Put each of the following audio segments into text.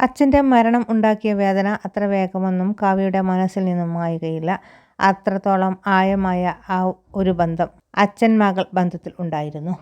അച്ഛന്റെ മരണം ഉണ്ടാക്കിയ വേദന അത്ര വേഗമൊന്നും കാവ്യയുടെ മനസ്സിൽ നിന്നും മായുകയില്ല. അത്രത്തോളം ആയമായ ആ ഒരു ബന്ധം അച്ഛൻ മകൾ ബന്ധത്തിൽ ഉണ്ടായിരുന്നു.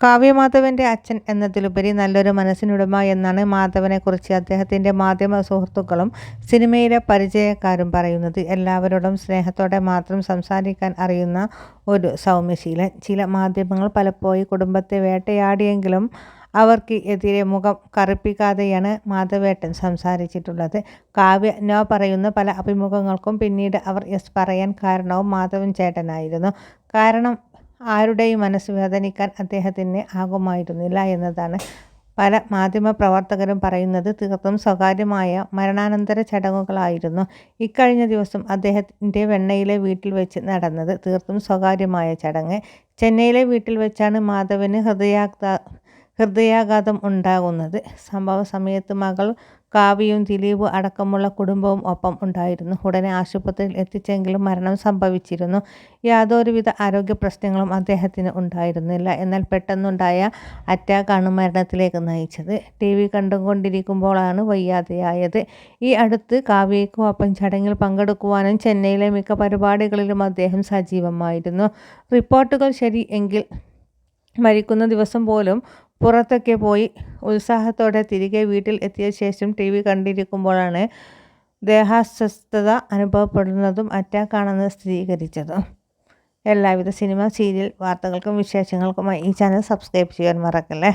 കാവ്യമാധവന്റെ അച്ഛൻ എന്നതിലുപരി നല്ലൊരു മനസ്സിനുടമ എന്നാണ് മാധവനെക്കുറിച്ച് അദ്ദേഹത്തിന്റെ മാധ്യമ സുഹൃത്തുക്കളും സിനിമയിലെ പരിചയക്കാരും പറയുന്നത്. എല്ലാവരോടും സ്നേഹത്തോടെ മാത്രം സംസാരിക്കാൻ അറിയുന്ന ഒരു സൗമ്യശീലൻ. ചില മാധ്യമങ്ങൾ പലപ്പോഴും കുടുംബത്തെ വേട്ടയാടിയെങ്കിലും അവർക്ക് എതിരെ മുഖം കറുപ്പിക്കാതെയാണ് മാധവേട്ടൻ സംസാരിച്ചിട്ടുള്ളത്. കാവ്യ നോ പറയുന്ന. പല അഭിമുഖങ്ങൾക്കും പിന്നീട് അവർ യെസ് പറയാൻ കാരണവും മാധവൻ ചേട്ടനായിരുന്നു. കാരണം ആരുടെയും മനസ്സ് വേദനിക്കാൻ അദ്ദേഹത്തിന് ആകുമായിരുന്നില്ല എന്നതാണ്. പല മാധ്യമ പ്രവർത്തകരും പറയുന്നത് തീർത്തും സ്വകാര്യമായ മരണാനന്തര ചടങ്ങുകളായിരുന്നു. ഇക്കഴിഞ്ഞ ദിവസം അദ്ദേഹത്തിന്റെ വെണ്ണയിലെ വീട്ടിൽ വെച്ച് നടന്നത് തീർത്തും സ്വകാര്യമായ ചടങ്ങ്. ചെന്നൈയിലെ വീട്ടിൽ വെച്ചാണ് മാധവന് ഹൃദയാഘാത ഹൃദയാഘാതം ഉണ്ടാകുന്നത്. സംഭവ സമയത്ത് മകൾ കാവ്യയും ദിലീപ് അടക്കമുള്ള കുടുംബവും ഒപ്പം ഉണ്ടായിരുന്നു. ഉടനെ ആശുപത്രിയിൽ എത്തിച്ചെങ്കിലും മരണം സംഭവിച്ചിരുന്നു. യാതൊരുവിധ ആരോഗ്യ പ്രശ്നങ്ങളും അദ്ദേഹത്തിന് ഉണ്ടായിരുന്നില്ല. എന്നാൽ പെട്ടെന്നുണ്ടായ അറ്റാക്കാണ് മരണത്തിലേക്ക് നയിച്ചത്. ടി വി കണ്ടുകൊണ്ടിരിക്കുമ്പോഴാണ് വയ്യാതെയായത്. ഈ അടുത്ത് കാവ്യയ്ക്കും ഒപ്പം ചടങ്ങിൽ പങ്കെടുക്കുവാനും ചെന്നൈയിലെ മിക്ക പരിപാടികളിലും അദ്ദേഹം സജീവമായിരുന്നു. റിപ്പോർട്ടുകൾ ശരി എങ്കിൽ മരിക്കുന്ന ദിവസം പോലും പുറത്തൊക്കെ പോയി ഉത്സാഹത്തോടെ തിരികെ വീട്ടിൽ എത്തിയ ശേഷം ടി വി കണ്ടിരിക്കുമ്പോഴാണ് ദേഹാസ്വസ്ഥത അനുഭവപ്പെടുന്നതും അറ്റാക്കാണെന്ന് സ്ഥിരീകരിച്ചതും. എല്ലാവിധ സിനിമ സീരിയൽ വാർത്തകൾക്കും വിശേഷങ്ങൾക്കുമായി ഈ ചാനൽ സബ്സ്ക്രൈബ് ചെയ്യാൻ മറക്കല്ലേ?